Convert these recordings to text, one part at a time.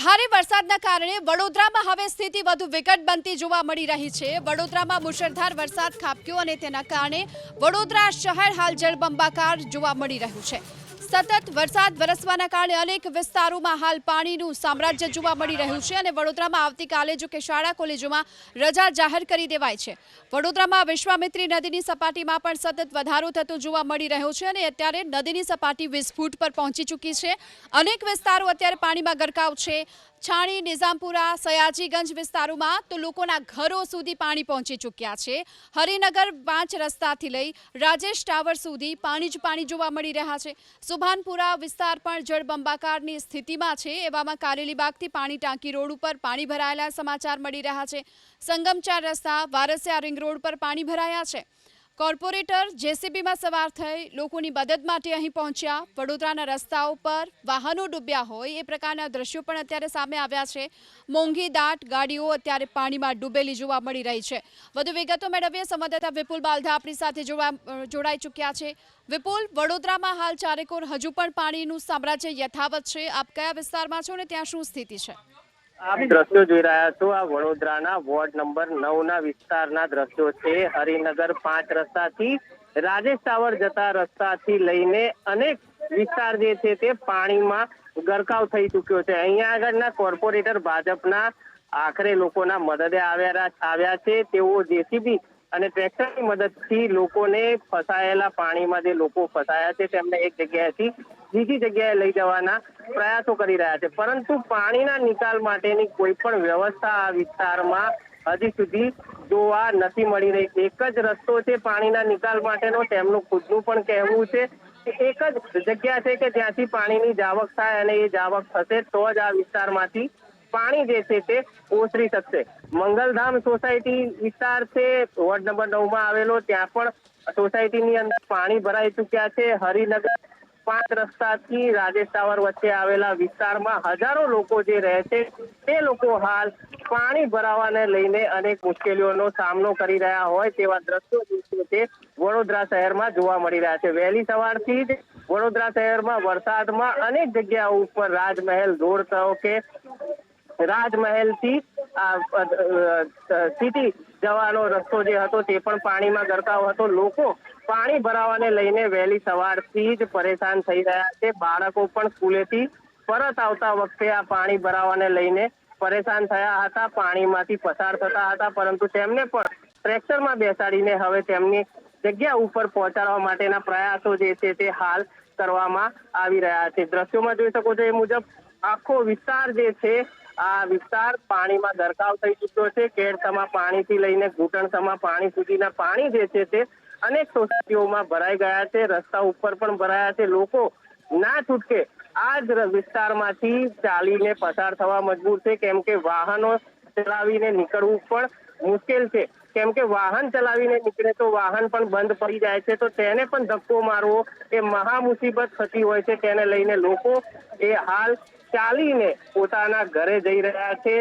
ભારે વરસાદના કારણે વડોદરામાં હવે સ્થિતિ વધુ વિકટ બનતી જોવા મળી રહી છે. વડોદરામાં મુશળધાર વરસાદ ખાબક્યો અને તેના કારણે વડોદરા શહેર હાલ જળબંબાકાર જોવા મળી રહ્યું છે. સતત વરસાદ વરસવાના કારણે અનેક વિસ્તારોમાં હાલ પાણીનું સામ્રાજ્ય જોવા મળી રહ્યું છે અને વડોદરામાં આવતીકાલે જો કે શાળા કોલેજોમાં રજા જાહેર કરી દેવાય છે. વડોદરામાં વિશ્વામિત્રી નદીની સપાટીમાં પણ સતત વધારો થતો જોવા મળી રહ્યો છે અને અત્યારે નદીની સપાટી વીસ ફૂટ પર પહોંચી ચૂકી છે. અનેક વિસ્તારો અત્યારે પાણીમાં ગરકાવ છે. છાણી, નિઝામપુરા, સયાજીગંજ વિસ્તારોમાં તો લોકોના ઘરો સુધી પાણી પહોંચી ચૂક્યા છે. હરિનગર પાંચ રસ્તાથી લઈ રાજેશ ટાવર સુધી પાણી જ પાણી જોવા મળી રહ્યા છે. સુભાનપુરા વિસ્તાર પણ જળબંબાકારની સ્થિતિમાં છે. એવામાં કારેલીબાગથી પાણી ટાંકી રોડ ઉપર પાણી ભરાયેલા સમાચાર મળી રહ્યા છે. સંગમચાર રસ્તા, વારસિયા રિંગ રોડ પર પાણી ભરાયા છે. કોર્પોરેટર જેસીબીમાં સવાર થઈ લોકોની મદદ માટે અહીં પહોંચ્યા. વડોદરાના રસ્તાઓ પર વાહનો ડૂબ્યા હોય એ પ્રકારના દ્રશ્યો પણ અત્યારે સામે આવ્યા છે. મોંઘી દાટ ગાડીઓ અત્યારે પાણીમાં ડૂબેલી જોવા મળી રહી છે. વધુ વિગતો મેળવીએ. સંવાદદાતા વિપુલ બાલધા આપણી સાથે જોડાઈ ચૂક્યા છે. વિપુલ, વડોદરામાં હાલ ચારેકોર હજુ પણ પાણીનું સામ્રાજ્ય યથાવત છે. આપ કયા વિસ્તારમાં છો ને ત્યાં શું સ્થિતિ છે? આપ દ્રશ્યો જોઈ રહ્યા છો. આ વડોદરાના વોર્ડ નંબર નવ ના વિસ્તારના દ્રશ્યો છે. હરિનગર પાંચ રસ્તાથી રાજેશ ટાવર જતા રસ્તાથી લઈને અનેક વિસ્તાર જે છે તે પાણીમાં ગરકાવ થઈ ચુક્યો છે. અહીંયા આગળના કોર્પોરેટર ભાજપના આખરે લોકોના મદદે આવ્યા આવ્યા છે. તેઓ જેસીબી અને ટ્રેક્ટરની મદદથી લોકોને ફસાયેલા પાણીમાં જે લોકો ફસાયા છે, તેમને એક જગ્યાએથી બીજી જગ્યાએ લઈ જવાના પ્રયાસો કરી રહ્યા છે. પરંતુ પાણીના નિકાલ માટેની કોઈ પણ વ્યવસ્થા આ વિસ્તારમાં હજી સુધી જોવા નથી મળી રહી. એક જ રસ્તો છે પાણીના નિકાલ માટેનો, તેમનું ખુદનું પણ કહેવું છે એક જ જગ્યા છે કે જ્યાંથી પાણીની જાવક થાય અને એ જાવક થશે, તો જ આ વિસ્તારમાંથી પાણી જે છે તે ઓસરી શકશે. મંગલધામ સોસાયટી વિસ્તાર છે, વોર્ડ નંબર નવમાં આવેલો, ત્યાં પણ સોસાયટીની અંદર પાણી ભરાઈ ચુક્યા છે. હરિનગર પાંચ રસ્તાથી રાજેશ ટાવર વચ્ચે આવેલા વિસ્તારમાં હજારો લોકો જે રહે છે, તે લોકો હાલ પાણી ભરાવાને લઈને અનેક મુશ્કેલીઓનો સામનો કરી રહ્યા હોય તેવા દ્રશ્યો તે વડોદરા શહેરમાં જોવા મળી રહ્યા છે. વહેલી સવારથી જ વડોદરા શહેરમાં વરસાદમાં અનેક જગ્યાઓ ઉપર રાજમહેલ રોડ કહો કે રાજમહેલથી સિટી જવાનો રસ્તો જે હતો તે પણ પાણીમાં ગરકાવ હતો. લોકો પાણી ભરાવાને લઈને વહેલી સવારથી જ પરેશાન થઈ રહ્યા છે. બાળકો પણ સ્કૂલેથી પરત આવતા વખતે આ પાણી ભરાવાને લઈને પરેશાન થયા હતા. પાણીમાંથી પસાર થતા હતા, પરંતુ તેમને પણ ટ્રેક્ટરમાં બેસાડીને હવે તેમની જગ્યા ઉપર પહોંચાડવા માટેના પ્રયાસો જે છે તે હાલ કરવામાં આવી રહ્યા છે. દ્રશ્યોમાં જોઈ શકો છો એ મુજબ આખો વિસ્તાર જે છે આ વિસ્તાર પાણીમાં ગરકાવ થઈ ચૂક્યો છે. કેરસમા પાણીથી લઈને ઘૂંટણસમા પાણી સુધીના પાણી જે છે તે અનેક સોસાયટીઓમાં ભરાઈ ગયા છે. રસ્તા ઉપર પણ ભરાયા છે. લોકો ના છૂટકે આ જ વિસ્તારમાંથી ચાલીને પસાર થવા મજબૂર છે. કેમ કે વાહનો ચલાવીને નીકળવું પણ મુશ્કેલ છે. કેમ કે વાહન ચલાવીને નીકળે તો વાહન પણ બંધ પડી જાય છે. તો તેને પણ ધક્કો મારવો એ મહા મુસીબત થતી હોય છે. તેને લઈને લોકો એ હાલ ચાલીને પોતાના ઘરે જઈ રહ્યા છે.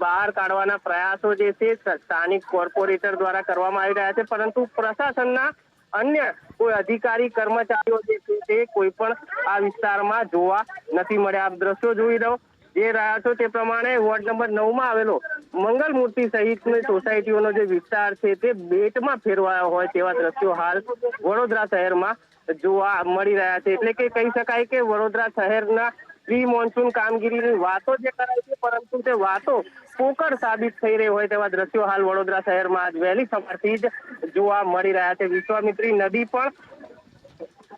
બહાર કાઢવાના પ્રયાસો જે છે સ્થાનિક કોર્પોરેટર દ્વારા કરવામાં આવી રહ્યા છે. પરંતુ પ્રશાસનના અન્ય કોઈ અધિકારી, કર્મચારીઓ જે છે તે કોઈ પણ આ વિસ્તારમાં જોવા નથી મળ્યા. આપ દ્રશ્યો જોઈ રહ્યો જે રહ્યા છો તે પ્રમાણે વોર્ડ નંબર નવમાં આવેલો મંગલ મૂર્તિ સહિતની સોસાયટીઓનો જે વિસ્તાર છે તે બેટમાં ફેરવાયો હોય તેવા દ્રશ્યો હાલ વડોદરા શહેરમાં જોવા મળી રહ્યા છે. એટલે કે કહી શકાય કે વડોદરા શહેરના પ્રી મોન્સૂન કામગીરીની વાતો જે કરાય છે, પરંતુ તે વાતો પોકળ સાબિત થઈ રહી હોય તેવા દ્રશ્યો હાલ વડોદરા શહેરમાં વહેલી સવારથી જ જોવા મળી રહ્યા છે. વિશ્વામિત્રી નદી પણ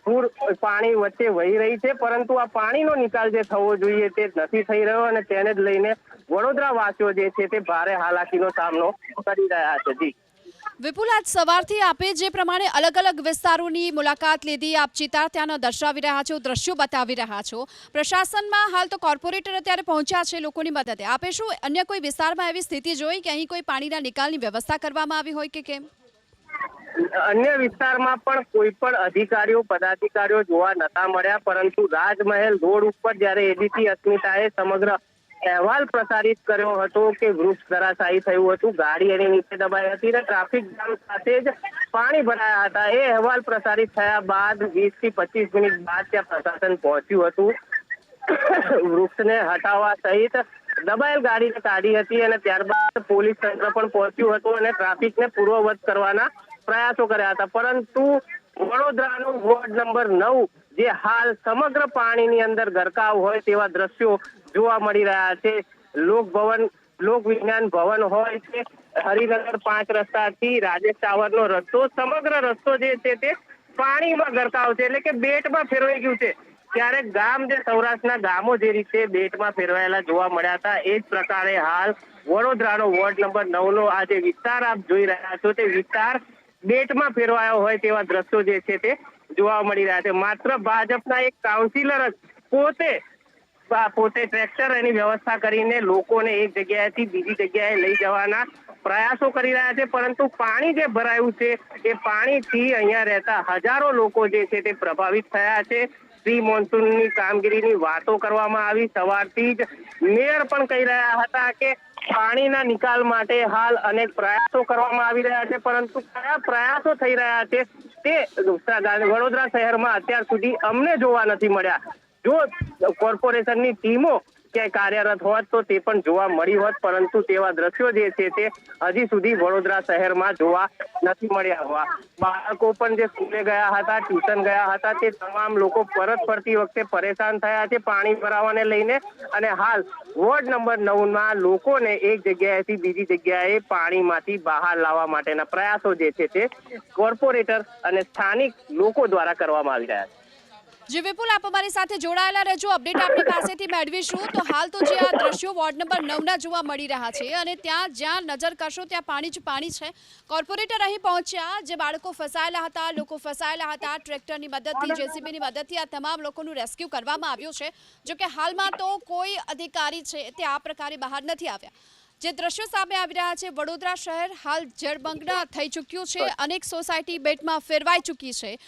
પૂર પાણી વચ્ચે વહી રહી છે, પરંતુ આ પાણીનો નિકાલ જે થવો જોઈએ તે નથી થઈ રહ્યો અને તેને જ લઈને વડોદરા વાસીઓ જે છે તે ભારે હાલાકીનો સામનો કરી રહ્યા છે. જી. વિપુલ, આજ સવારથી આપે જે પ્રમાણે અલગ અલગ વિસ્તારોની મુલાકાત લીધી, આપ ચિતાર દર્શાવી રહ્યા છો, દ્રશ્યો બતાવી રહ્યા છો. પ્રશાસનમાં હાલ તો કોર્પોરેટર અત્યારે પહોંચ્યા છે લોકોની મદદે. આપે શું અન્ય કોઈ વિસ્તારમાં એવી સ્થિતિ જોઈ કે અહીં કોઈ પાણીના નિકાલની વ્યવસ્થા કરવામાં આવી હોય કે કેમ? અન્ય વિસ્તારમાં પણ કોઈ પણ અધિકારીઓ, પદાધિકારીઓ જોવા નતા મળ્યા, પરંતુ રાજમહેલ રોડ ઉપર જ્યારે એબીપી અસ્મિતાએ સમગ્ર અહેવાલ પ્રસારિત કર્યો હતો કે વૃક્ષ ધરાશાયી થયું હતું. ગાડી એની નીચે દબાઈ હતી અને ટ્રાફિક જામ સાથે જ પાણી ભરાયા હતા. એ અહેવાલ પ્રસારિત થયા બાદ વીસથી પચીસ મિનિટ બાદ ત્યાં પ્રશાસન પહોંચ્યું હતું. વૃક્ષને હટાવવા સહિત દબાયેલ ગાડીને કાઢી હતી અને ત્યારબાદ પોલીસ તંત્ર પણ પહોંચ્યું હતું અને ટ્રાફિકને પૂર્વવત કરવાના પ્રયાસો કર્યા હતા. પરંતુ વડોદરાનું વોર્ડ નંબર નવ, જે હાલ સમગ્ર પાણીની અંદર ગરકાવ હોય તેવા દ્રશ્યો જોવા મળી રહ્યા છે. લોકભવન લોક વિજ્ઞાન ભવન હોય છે, હરિનગર પાંચ રસ્તાથી રાજેશ ટાવરનો રસ્તો, સમગ્ર રસ્તો જે છે તે પાણીમાં ગરકાવ છે, એટલે કે બેટમાં ફેરવાઈ ગયું છે. ત્યારે ગામ જે સૌરાષ્ટ્રના ગામો જે રીતે બેટમાં ફેરવાયેલા જોવા મળ્યા હતા, એ જ પ્રકારે હાલ વડોદરાનો વોર્ડ નંબર નવ નો આ જે વિસ્તાર આપ જોઈ રહ્યા છો તે વિસ્તાર બેટમાં ફેરવાયો હોય તેવા દ્રશ્યો જે છે તે જોવા મળી રહ્યા છે. માત્ર ભાજપના એક કાઉન્સિલર જ પોતે પોતે ટ્રેક્ટર એની વ્યવસ્થા કરીને લોકોને એક જગ્યાએથી બીજી જગ્યાએ લઈ જવાના પ્રયાસો કરી રહ્યા છે. પરંતુ પાણી જે ભરાયું છે, એ પાણીથી અહીંયા રહેતા હજારો લોકો જે છે તે પ્રભાવિત થયા છે. પ્રી મોન્સૂનની કામગીરીની વાતો કરવામાં આવી. સવારથી જ મેયર પણ કહી રહ્યા હતા કે પાણીના નિકાલ માટે હાલ અનેક પ્રયાસો કરવામાં આવી રહ્યા છે, પરંતુ કયા પ્રયાસો થઈ રહ્યા છે તે વડોદરા શહેરમાં અત્યાર સુધી અમને જોવા નથી મળ્યા. જો કોર્પોરેશનની ટીમો ક્યાંય કાર્યરત હોત તો તે પણ જોવા મળી હોત, પરંતુ તેવા દ્રશ્યો જે છે તે હજી સુધી વડોદરા શહેરમાં જોવા નથી મળ્યા હોવા. બાળકો પણ જે સ્કૂલે ગયા હતા, ટ્યુશન ગયા હતા, તે તમામ લોકો પરત ફરતી વખતે પરેશાન થયા છે પાણી ભરાવાને લઈને. અને હાલ વોર્ડ નંબર નવમાં લોકોને એક જગ્યાએથી બીજી જગ્યાએ પાણીમાંથી બહાર લાવવા માટેના પ્રયાસો જે છે તે કોર્પોરેટર અને સ્થાનિક લોકો દ્વારા કરવામાં આવી રહ્યા છે. જી વિપુલ આપ અમારી સાથે જોડાયેલા રહેજો. અપડેટ આપણી પાસેથી મેળવીશું. તો હાલ તો જે આ દ્રશ્યો વોર્ડ નંબર નવના જોવા મળી રહ્યા છે અને ત્યાં જ્યાં નજર કરશો ત્યાં પાણી જ પાણી છે. કોર્પોરેટર અહીં પહોંચ્યા જે બાળકો ફસાયેલા હતા લોકો ફસાયેલા હતા ટ્રેક્ટરની મદદથી જેસીબીની મદદથી આ તમામ લોકોનું રેસ્ક્યુ કરવામાં આવ્યું છે. જો કે હાલમાં તો કોઈ અધિકારી છે તે આ પ્રકારે બહાર નથી આવ્યા. જે દ્રશ્યો સામે આવી રહ્યા છે વડોદરા શહેર હાલ જળમગ્ન થઈ ચૂક્યું છે. અનેક સોસાયટી બેટમાં ફેરવાઈ ચૂકી છે.